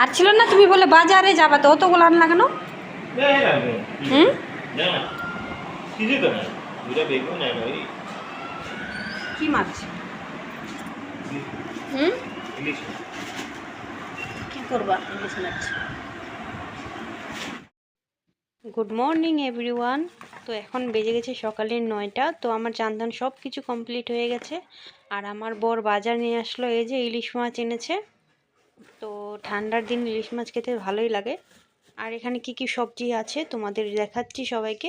আর ছিল না তুমি বলে বাজারে যাবা তো অতগুলো আনলা কেন? হুম? কি মাছ? কি করবা ইলিশ মাছ? গুড মর্নিং এভরিওয়ান তো এখন বেজে গেছে সকালের নয়টা তো আমার চান্দান সব কিছু কমপ্লিট হয়ে গেছে। আর আমার বর বাজার নিয়ে আসলো এই যে ইলিশ মাছ এনেছে। তো ঠান্ডার দিন ইলিশ মাছ খেতে ভালোই লাগে। আর এখানে কি কি সবজি আছে তোমাদের দেখাচ্ছি সবাইকে।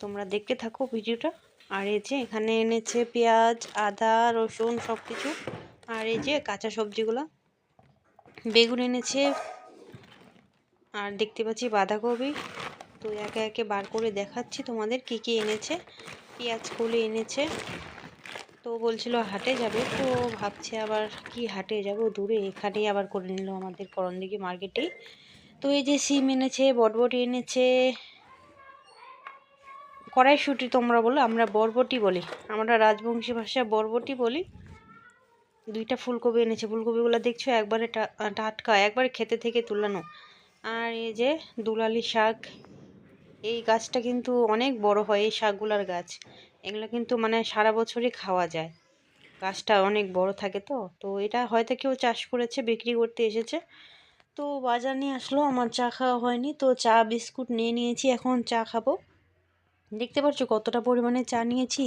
তোমরা দেখতে থাকো ভিডিওটা। আর এই যে এখানে এনেছে পেঁয়াজ, আদা, রসুন সব কিছু আর এই যে কাঁচা সবজিগুলো। বেগুন এনেছে। আর দেখতে পাচ্ছি বাঁধাকপি। তো একে একে বার করে দেখাচ্ছি তোমাদের কি কি এনেছে। পেঁয়াজ কলি এনেছে। তো বলছিল হাটে যাবে, তো ভাবছে আবার কি হাটে যাব দূরে, এখানেই আবার করে নিল আমাদের করণদিঘি মার্কেটেই তো এই যে সিম এনেছে, বটবটি এনেছে, কড়াইশুঁটি তোমরা বলো, আমরা বরবটি বলি। আমরা রাজবংশী ভাষায় বরবটি বলি। দুইটা ফুলকপি এনেছে, ফুলকপিগুলো দেখছ একবারে টাটকা, একবারে খেতে থেকে তুলানো। আর এই যে দুলালি শাক, এই গাছটা কিন্তু অনেক বড় হয়, এই শাকগুলার গাছ। এগুলো কিন্তু মানে সারা বছরই খাওয়া যায়। গাছটা অনেক বড় থাকে তো তো এটা হয়তো কেউ চাষ করেছে, বিক্রি করতে এসেছে। তো বাজার নিয়ে আসলো, আমার চা খাওয়া হয়নি, তো চা, বিস্কুট নিয়ে নিয়েছি, এখন চা খাব। দেখতে পাচ্ছ কতটা পরিমাণে চা নিয়েছি?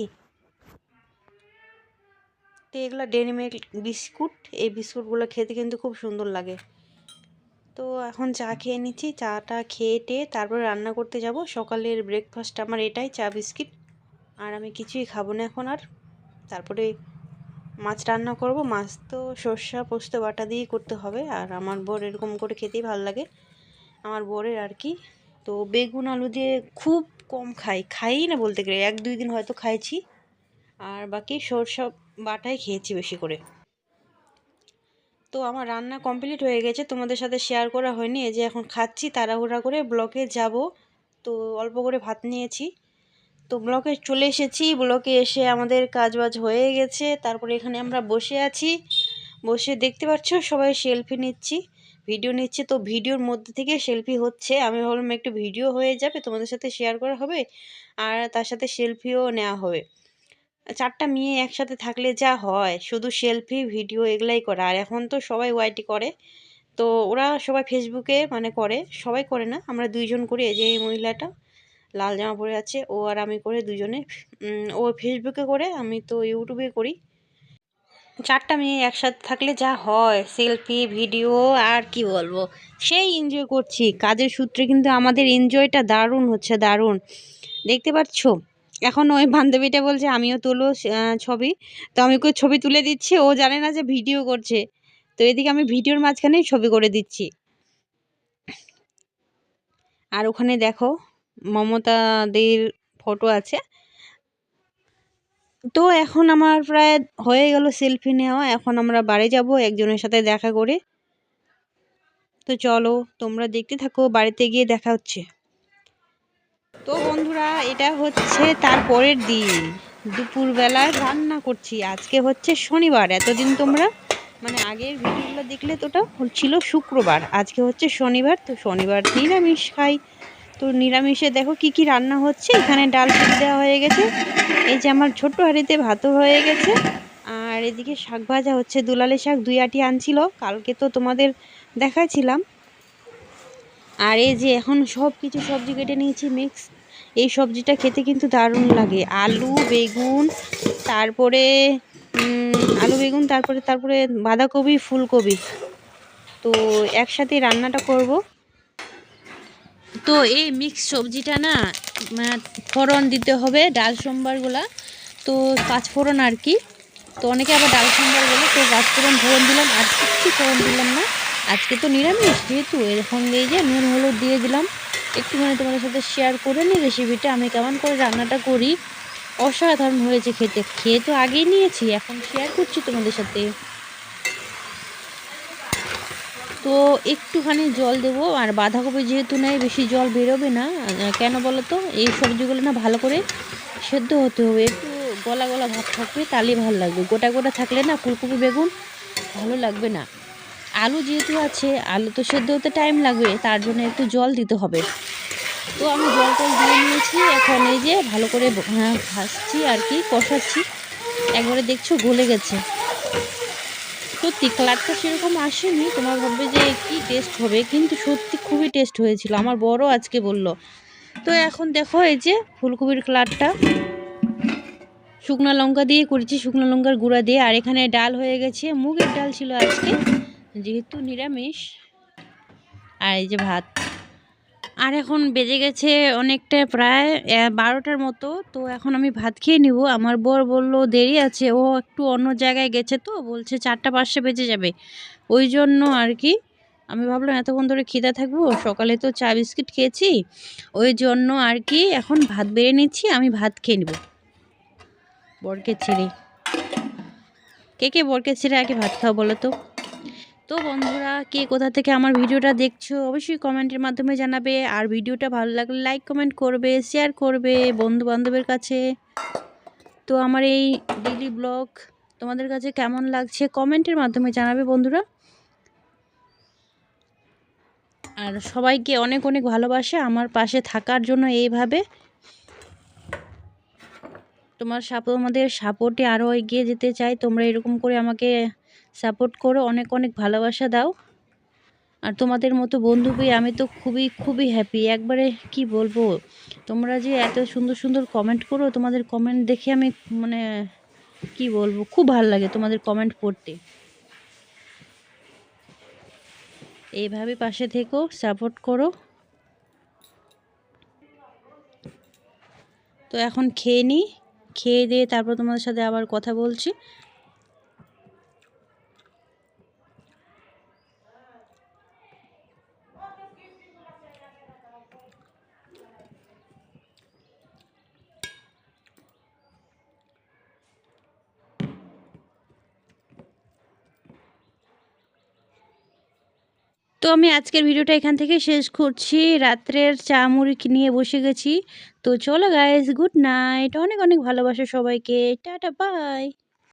তো এগুলো ডেরি মিল্ক বিস্কুট, এই বিস্কুটগুলো খেতে কিন্তু খুব সুন্দর লাগে। তো এখন চা খেয়ে নিচ্ছি, চাটা খেয়ে টেয়ে তারপরে রান্না করতে যাব। সকালের ব্রেকফাস্ট আমার এটাই, চা, বিস্কিট। আর আমি কিছুই খাব না এখন আর। তারপরে মাছ রান্না করব। মাছ তো সর্ষা, পোস্ত, বাটা দিয়েই করতে হবে। আর আমার বর এরকম করে খেতেই ভালো লাগে। আমার বরের আর কি। তো বেগুন, আলু দিয়ে খুব কম খাই। খাই না বলতে গেলে। এক, দুই দিন হয়তো খাইছি। আর বাকি সরষা, বাটাই খেয়েছি বেশি করে। তো আমার রান্না কমপ্লিট হয়ে গেছে। তোমাদের সাথে শেয়ার করা হয়নি। এই যে এখন খাচ্ছি, তাড়াহুড়া করে ব্লকে যাব। তো অল্প করে ভাত নিয়েছি। তো ব্লকে চলে এসেছি। ব্লকে এসে আমাদের কাজবাজ হয়ে গেছে। তারপরে এখানে আমরা বসে আছি। বসে দেখতে পাচ্ছ, সবাই সেলফি নিচ্ছি। ভিডিও নিচ্ছে। তো ভিডিওর মধ্যে থেকে সেলফি হচ্ছে। আমি ভাবলাম একটু ভিডিও হয়ে যাবে, তোমাদের সাথে শেয়ার করা হবে আর তার সাথে সেলফিও নেওয়া হবে। চারটা মেয়ে একসাথে থাকলে যা হয়, শুধু সেলফি ভিডিও এগুলাই করে। আর এখন তো সবাই ওয়াইটি করে। তো ওরা সবাই ফেসবুকে মানে করে, সবাই করে না। আমরা দুইজন করি, এই যে এই মহিলাটা। লাল জামা পরে আছে। ও আর আমি করে দুজনে ও ফেসবুকে করে, আমি তো ইউটিউবে করি। চারটা মেয়ে একসাথে থাকলে যা হয় সেলফি ভিডিও আর কি বলব? সেই এনজয় করছি। কাজের সূত্রে কিন্তু আমাদের এনজয়টা দারুণ হচ্ছে, দারুণ। দেখতে পাচ্ছ? এখন ওই বান্ধবীটা বলছে, আমিও তুলো ছবি। তো আমি ওকে ছবি তুলে দিচ্ছি, ও জানে না যে ভিডিও করছে। তো এদিকে আমি ভিডিওর মাঝখানেই ছবি করে দিচ্ছি। আর ওখানে দেখো মমতাদের ফটো আছে। তো এখন আমার প্রায় হয়ে গেল সেলফি নেওয়া। এখন আমরা বাড়ি যাব, একজনের সাথে দেখা করে। তো চলো, তোমরা দেখতে থাকো, বাড়িতে গিয়ে দেখা হচ্ছে। তো বন্ধুরা, এটা হচ্ছে তার পরের দিন। দুপুরবেলায় রান্না করছি। আজকে হচ্ছে শনিবার। এতদিন তোমরা মানে আগের ভিডিওগুলো দেখলে তো ওটা ছিল শুক্রবার। আজকে হচ্ছে শনিবার, তো শনিবার নিরামিষ খাই। তো নিরামিষে দেখো কি কি রান্না হচ্ছে। এখানে ডাল সিদ্ধ দেওয়া হয়ে গেছে। এই যে আমার ছোট্ট হাঁড়িতে ভাতও হয়ে গেছে। আর এদিকে শাক ভাজা হচ্ছে। দুলালে শাক দুই আটি আনছিল। কালকে তো তোমাদের দেখাইছিলাম। আর এই যে এখন সব কিছু সবজি কেটে নিয়েছি মিক্স এই সবজিটা খেতে কিন্তু দারুণ লাগে। আলু, বেগুন, তারপরে আলু, বেগুন, তারপরে তারপরে বাঁধাকপি, ফুলকপি। তো একসাথে রান্নাটা করব। তো এই মিক্স সবজিটা না মানে ফোড়ন দিতে হবে ডাল সোমবারগুলা। তো পাঁচ ফোড়ন আর কি। তো অনেকে আবার ডাল সোমবার বলে তো পাঁচ ফোড়ন দিলাম, আর কিচ্ছু ফোড়ন দিলাম না। আজকে তো নিরামিষ, যেহেতু এরকম এই যে নুন, হলুদ দিয়ে দিলাম। একটুখানি তোমাদের সাথে শেয়ার করে নিই রেসিপিটা আমি কেমন করে রান্নাটা করি? অসাধারণ হয়েছে খেতে। খেয়ে তো আগেই নিয়েছি, এখন শেয়ার করছি তোমাদের সাথে। তো একটুখানি জল দেবো, আর বাঁধাকপি যেহেতু নেই, বেশি জল বেরোবে না। কেন বলো তো? এই সবজিগুলো না ভালো করে সেদ্ধ হতে হবে। একটু গলা গলা ভাব থাকবে তাহলেই ভালো লাগবে। গোটা গোটা থাকলে না ফুলকপি, বেগুন ভালো লাগবে না। আলু যেহেতু আছে, আলু তো সেদ্ধ হতে টাইম লাগবে, তার জন্য একটু জল দিতে হবে। তো আমি জল টল দিয়ে নিয়েছি, এখন এই যে ভালো করে ভাজছি আর কি, কষাচ্ছি। একবারে দেখছ গলে গেছে। সত্যি কালারটা সেরকম আসেনি। তোমার ভাববে যে কি টেস্ট হবে, কিন্তু সত্যি খুবই টেস্ট হয়েছিল। আমার বড় আজকে বলল। তো এখন দেখো এই যে ফুলকপির কালারটা। শুকনো লঙ্কা দিয়ে করেছি, শুকনো লঙ্কার গুঁড়া দিয়ে। আর এখানে ডাল হয়ে গেছে। মুগের ডাল ছিল আজকে, যেহেতু নিরামিষ। আর এই যে ভাত। আর এখন বেজে গেছে অনেকটা প্রায় বারোটার মতো। তো এখন আমি ভাত খেয়ে নিব। আমার বর বলল, দেরি আছে। ও একটু অন্য জায়গায় গেছে তো, বলছে চারটা পাঁচটা বেজে যাবে। ওই জন্য আর কি, আমি ভাবলাম এতক্ষণ ধরে খিদা থাকব, সকালে তো চা বিস্কিট খেয়েছি। ওই জন্য আর কি, এখন ভাত বেড়ে নিচ্ছি, আমি ভাত খেয়ে নিব। বরকে ছেড়ে। কে কে বরকে ছেড়ে আগে ভাত খাও বলো তো? তো বন্ধুরা, কে কোথা থেকে আমার ভিডিওটা দেখছ, অবশ্যই কমেন্টের মাধ্যমে জানাবে। আর ভিডিওটা ভালো লাগলে লাইক, কমেন্ট করবে, শেয়ার করবে বন্ধু বান্ধবের কাছে। তো আমার এই ডেইলি ব্লগ তোমাদের কাছে কেমন লাগছে কমেন্টের মাধ্যমে জানাবে বন্ধুরা। আর সবাইকে অনেক অনেক ভালোবাসা আমার পাশে থাকার জন্য এইভাবে। তোমার সাপ তোমাদের সাপোর্টে আরও এগিয়ে যেতে চাই, তোমরা এরকম করে আমাকে সাপোর্ট করো, অনেক অনেক ভালোবাসা দাও। আর তোমাদের মতো বন্ধু পেয়ে আমি তো খুবই খুবই হ্যাপি একবারে কি বলব? তোমরা যে এত সুন্দর সুন্দর কমেন্ট করো, তোমাদের কমেন্ট দেখে আমি মানে কি বলব? খুব ভালো লাগে তোমাদের কমেন্ট পড়তে। এইভাবে পাশে থেকো সাপোর্ট করো। তো এখন খেয়ে নিই খেয়ে দিয়ে তারপর তোমাদের সাথে আবার কথা বলছি। তো আমি আজকের ভিডিওটা এখান থেকে শেষ করছি। রাত্রের চা মুড়ি নিয়ে বসে গেছি? তো চলো গাইস গুড নাইট অনেক অনেক ভালোবাসা সবাইকে। Tata bye